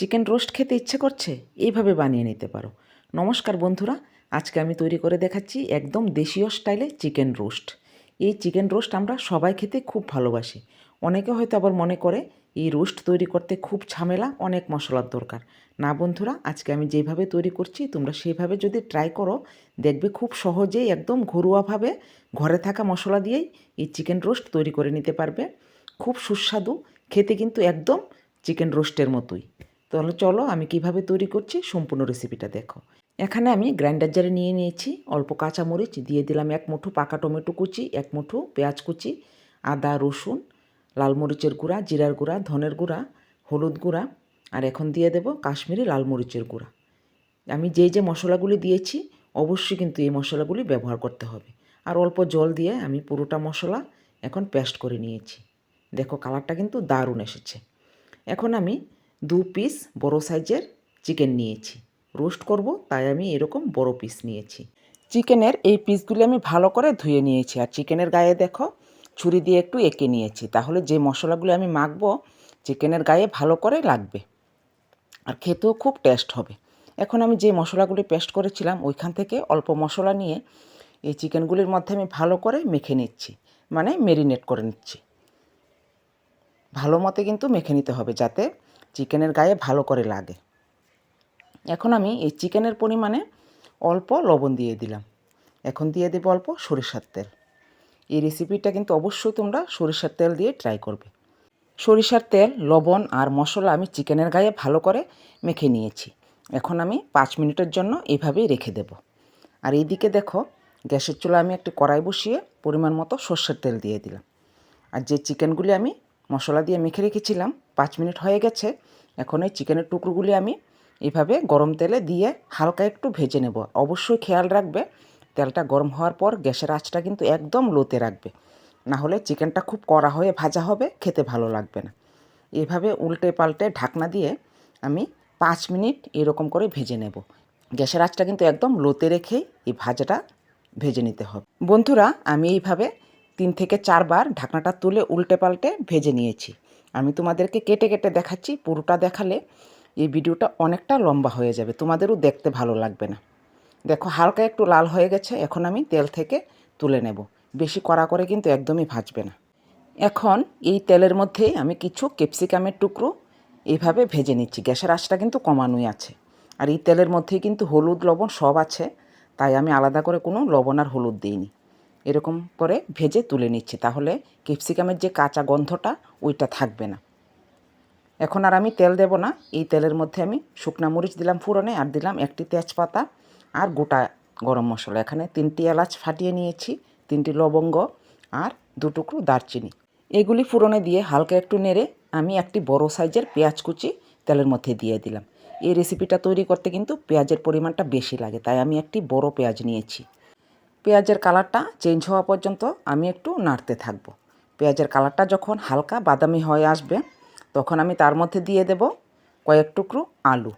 Chicken roast খেতে ইচ্ছে করছে, এইভাবে বানিয়ে নিতে পারো। নমস্কার বন্ধুরা, আজকে আমি তৈরি করে দেখাচ্ছি একদম দেশীয় স্টাইলে চিকেন রোস্ট। এই চিকেন রোস্ট আমরা সবাই খেতে খুব ভালোবাসি। অনেকে হয়তো আবার মনে করে এই রোস্ট তৈরি করতে খুব ঝামেলা, অনেক মশলার দরকার। না বন্ধুরা, আজকে আমি যেভাবে তৈরি করছি, তোমরা সেইভাবে যদি ট্রাই করো, দেখবে খুব সহজেই একদম ঘরোয়াভাবে ঘরে থাকা মশলা দিয়েই এই চিকেন রোস্ট তৈরি করে নিতে পারবে। খুব সুস্বাদু, খেতে কিন্তু একদম চিকেন রোস্টের মতোই। তাহলে চলো আমি কীভাবে তৈরি করছি সম্পূর্ণ রেসিপিটা দেখো। এখানে আমি গ্রাইন্ডার জারে নিয়ে নিয়েছি, অল্প কাঁচামরিচ, দিয়ে দিলাম এক মুঠো পাকা টমেটো কুচি, এক মুঠো পেঁয়াজ কুচি, আদা, রসুন, লাল মরিচের গুঁড়া, জিরার গুঁড়া, ধনের গুঁড়া, হলুদ গুঁড়া, আর এখন দিয়ে দেব কাশ্মীরি লাল মরিচের গুঁড়া। আমি যে যে মশলাগুলি দিয়েছি, অবশ্যই কিন্তু এই মশলাগুলি ব্যবহার করতে হবে। আর অল্প জল দিয়ে আমি পুরোটা মশলা এখন পেস্ট করে নিয়েছি। দেখো কালারটা কিন্তু দারুণ এসেছে। এখন আমি দু পিস বড় সাইজের চিকেন নিয়েছি। রোস্ট করব, তাই আমি এরকম বড় পিস নিয়েছি। চিকেনের এই পিসগুলি আমি ভালো করে ধুয়ে নিয়েছি। আর চিকেনের গায়ে দেখো, ছুরি দিয়ে একটু এঁকে নিয়েছি। তাহলে যে মশলাগুলি আমি মাখবো চিকেনের গায়ে ভালো করে লাগবে। আর খেতেও খুব টেস্ট হবে। এখন আমি যে মশলাগুলি পেস্ট করেছিলাম, ওইখান থেকে অল্প মশলা নিয়ে এই চিকেনগুলির মধ্যে আমি ভালো করে মেখে নিচ্ছি। মানে মেরিনেট করে নিচ্ছি। ভালো মতে কিন্তু মেখে নিতে হবে যাতে চিকেনের গায়ে ভালো করে লাগে। এখন আমি এই চিকেনের পরিমাণে অল্প লবণ দিয়ে দিলাম। এখন দিয়ে দেবো অল্প সরিষার তেল। এই রেসিপিটা কিন্তু অবশ্যই তোমরা সরিষার তেল দিয়ে ট্রাই করবে। সরিষার তেল, লবণ আর মশলা আমি চিকেনের গায়ে ভালো করে মেখে নিয়েছি। এখন আমি পাঁচ মিনিটের জন্য এভাবেই রেখে দেব। আর এইদিকে দেখো, গ্যাসের চুলা আমি একটি কড়াই বসিয়ে পরিমাণ মতো সর্ষের তেল দিয়ে দিলাম। আর যে চিকেনগুলি আমি মশলা দিয়ে মেখে রেখেছিলাম, পাঁচ মিনিট হয়ে গেছে। এখন এই চিকেনের টুকরোগুলি আমি এভাবে গরম তেলে দিয়ে হালকা একটু ভেজে নেব। অবশ্যই খেয়াল রাখবে, তেলটা গরম হওয়ার পর গ্যাসের আঁচটা কিন্তু একদম লোতে রাখবে। না হলে চিকেনটা খুব কড়া হয়ে ভাজা হবে, খেতে ভালো লাগবে না। এভাবে উল্টে পাল্টে ঢাকনা দিয়ে আমি পাঁচ মিনিট এরকম করে ভেজে নেব। গ্যাসের আঁচটা কিন্তু একদম লোতে রেখেই এই ভাজাটা ভেজে নিতে হবে। বন্ধুরা, আমি এইভাবে তিন থেকে চারবার ঢাকনাটা তুলে উল্টে পাল্টে ভেজে নিয়েছি। আমি তোমাদেরকে কেটে কেটে দেখাচ্ছি, পুরোটা দেখালে এই ভিডিওটা অনেকটা লম্বা হয়ে যাবে, তোমাদেরও দেখতে ভালো লাগবে না। দেখো, হালকা একটু লাল হয়ে গেছে, এখন আমি তেল থেকে তুলে নেব। বেশি কড়া করে কিন্তু একদমই ভাজবে না। এখন এই তেলের মধ্যে আমি কিছু ক্যাপসিকামের টুকরো এইভাবে ভেজে নিচ্ছি, গ্যাসের আঁচটা কিন্তু কমানোই আছে। আর এই তেলের মধ্যেই কিন্তু হলুদ, লবণ সব আছে, তাই আমি আলাদা করে কোনো লবণ আর হলুদ দিইনি। এরকম করে ভেজে তুলে নিচ্ছি। তাহলে ক্যাপসিকামের যে কাঁচা গন্ধটা, ওইটা থাকবে না। এখন আর আমি তেল দেব না। এই তেলের মধ্যে আমি শুকনা মরিচ দিলাম ফুরনে আর দিলাম একটি তেজপাতা আর গোটা গরম মশলা। এখানে তিনটি এলাচ ফাটিয়ে নিয়েছি, তিনটি লবঙ্গ আর দু টুকরো দারচিনি। এগুলি ফুরনে দিয়ে হালকা একটু নেড়ে আমি একটি বড় সাইজের পেঁয়াজ কুচি তেলের মধ্যে দিয়ে দিলাম। এই রেসিপিটা তৈরি করতে কিন্তু পেঁয়াজের পরিমাণটা বেশি লাগে, তাই আমি একটি বড় পেঁয়াজ নিয়েছি। পেঁয়াজের কালারটা চেঞ্জ হওয়া পর্যন্ত আমি একটু নাড়তে থাকব। পেঁয়াজের কালারটা যখন হালকা বাদামি হয়ে আসবে, তখন আমি তার মধ্যে দিয়ে দেব কয়েক টুকরো আলু।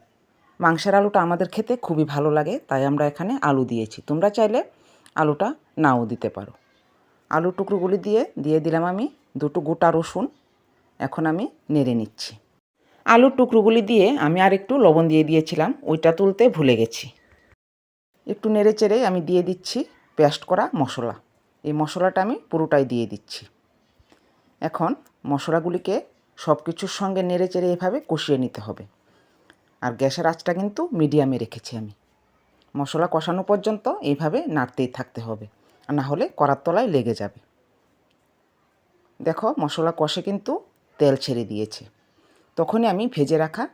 মাংসের আলুটা আমাদের খেতে খুবই ভালো লাগে, তাই আমরা এখানে আলু দিয়েছি। তোমরা চাইলে আলুটা নাও দিতে পারো। আলু টুকরোগুলি দিয়ে দিয়ে দিলাম আমি দুটো গোটা রসুন। এখন আমি নেড়ে নিচ্ছি। আলুর টুকরোগুলি দিয়ে আমি আর একটু লবণ দিয়ে দিয়েছিলাম, ওইটা তুলতে ভুলে গেছি। একটু নেড়ে চেড়ে আমি দিয়ে দিচ্ছি। পেস্ট করা মশলা। এই মশলাটা আমি পুরোটাই দিয়ে দিচ্ছি। এখন মশলাগুলিকে সব কিছুর সঙ্গে নেড়ে চেড়ে এভাবে কষিয়ে নিতে হবে। আর গ্যাসের আঁচটা কিন্তু মিডিয়ামে রেখেছি আমি। মশলা কষানো পর্যন্ত এইভাবে নাড়তেই থাকতে হবে, আর না হলে করার তলায় লেগে যাবে। দেখো, মশলা কষে কিন্তু তেল ছেড়ে দিয়েছে। তখনই আমি ভেজে রাখা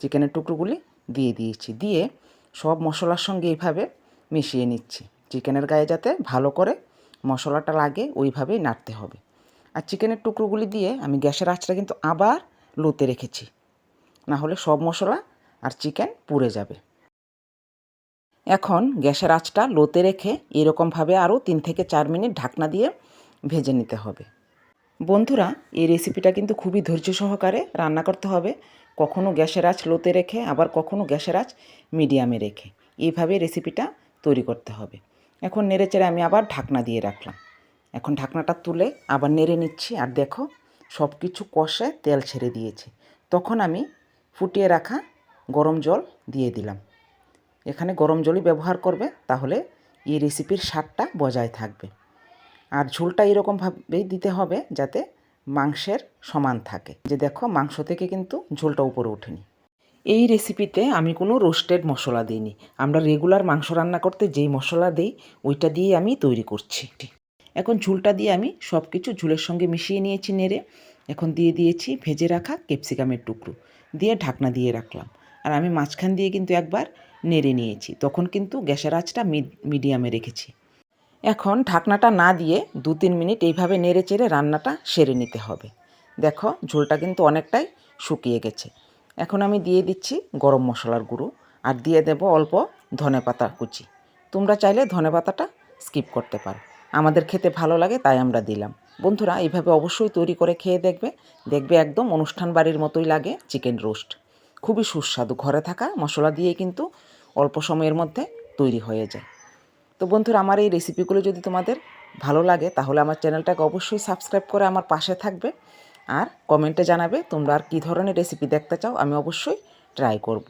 চিকেনের টুকরোগুলি দিয়ে দিয়েছি। দিয়ে সব মশলার সঙ্গে এইভাবে মিশিয়ে নিচ্ছি। চিকেনের গায়ে যাতে ভালো করে মশলাটা লাগে, ওইভাবেই নাড়তে হবে। আর চিকেনের টুকরোগুলি দিয়ে আমি গ্যাসের আঁচটা কিন্তু আবার লোতে রেখেছি। না হলে সব মশলা আর চিকেন পুড়ে যাবে। এখন গ্যাসের আঁচটা লোতে রেখে এরকমভাবে আরও তিন থেকে চার মিনিট ঢাকনা দিয়ে ভেজে নিতে হবে। বন্ধুরা, এই রেসিপিটা কিন্তু খুবই ধৈর্য সহকারে রান্না করতে হবে। কখনো গ্যাসের আঁচ লোতে রেখে, আবার কখনো গ্যাসের আঁচ মিডিয়ামে রেখে। এইভাবে রেসিপিটা তৈরি করতে হবে। এখন নেড়ে চেড়ে আমি আবার ঢাকনা দিয়ে রাখলাম। এখন ঢাকনাটা তুলে আবার নেড়ে নিচ্ছি আর দেখো সব কিছু কষে তেল ছেড়ে দিয়েছে। তখন আমি ফুটিয়ে রাখা গরম জল দিয়ে দিলাম। এখানে গরম জলই ব্যবহার করবে, তাহলে এই রেসিপির স্বাদটা বজায় থাকবে। আর ঝোলটা এরকমভাবেই দিতে হবে যাতে মাংসের সমান থাকে। যে দেখো মাংস থেকে কিন্তু ঝোলটা উপরে ওঠেনি। এই রেসিপিতে আমি কোনো রোস্টেড মশলা দিইনি। আমরা রেগুলার মাংস রান্না করতে যেই মশলা দিই, ওইটা দিয়ে আমি তৈরি করছি। এখন ঝুলটা দিয়ে আমি সব কিছু ঝুলের সঙ্গে মিশিয়ে নিয়েছি নেড়ে। এখন দিয়ে দিয়েছি ভেজে রাখা ক্যাপসিকামের টুকরো। দিয়ে ঢাকনা দিয়ে রাখলাম। আর আমি মাঝখান দিয়ে কিন্তু একবার নেড়ে নিয়েছি। তখন কিন্তু গ্যাসের আঁচটা মিডিয়ামে রেখেছি। এখন ঢাকনাটা না দিয়ে দু তিন মিনিট এইভাবে নেড়ে চেড়ে রান্নাটা সেরে নিতে হবে। দেখো, ঝোলটা কিন্তু অনেকটাই শুকিয়ে গেছে। এখন আমি দিয়ে দিচ্ছি গরম মশলার গুঁড়ো আর দিয়ে দেব অল্প ধনে পাতা কুচি। তোমরা চাইলে ধনে পাতাটা স্কিপ করতে পারো। আমাদের খেতে ভালো লাগে, তাই আমরা দিলাম। বন্ধুরা, এইভাবে অবশ্যই তৈরি করে খেয়ে দেখবে। দেখবে একদম অনুষ্ঠান বাড়ির মতোই লাগে চিকেন রোস্ট। খুবই সুস্বাদু। ঘরে থাকা মশলা দিয়ে কিন্তু অল্প সময়ের মধ্যে তৈরি হয়ে যায়। তো বন্ধুরা, আমার এই রেসিপিগুলো যদি তোমাদের ভালো লাগে, তাহলে আমার চ্যানেলটাকে অবশ্যই সাবস্ক্রাইব করে আমার পাশে থাকবে। আর কমেন্টে জানাবে তোমরা আর কী ধরনের রেসিপি দেখতে চাও, আমি অবশ্যই ট্রাই করব।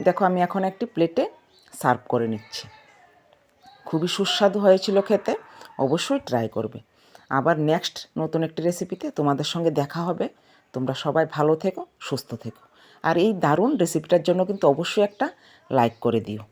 দেখো, আমি এখন একটি প্লেটে সার্ভ করে নিচ্ছি। খুবই সুস্বাদু হয়েছিল খেতে, অবশ্যই ট্রাই করবে। আবার নেক্সট নতুন একটি রেসিপিতে তোমাদের সঙ্গে দেখা হবে। তোমরা সবাই ভালো থেকো, সুস্থ থেকো। আর এই দারুণ রেসিপিটার জন্য কিন্তু অবশ্যই একটা লাইক করে দিও।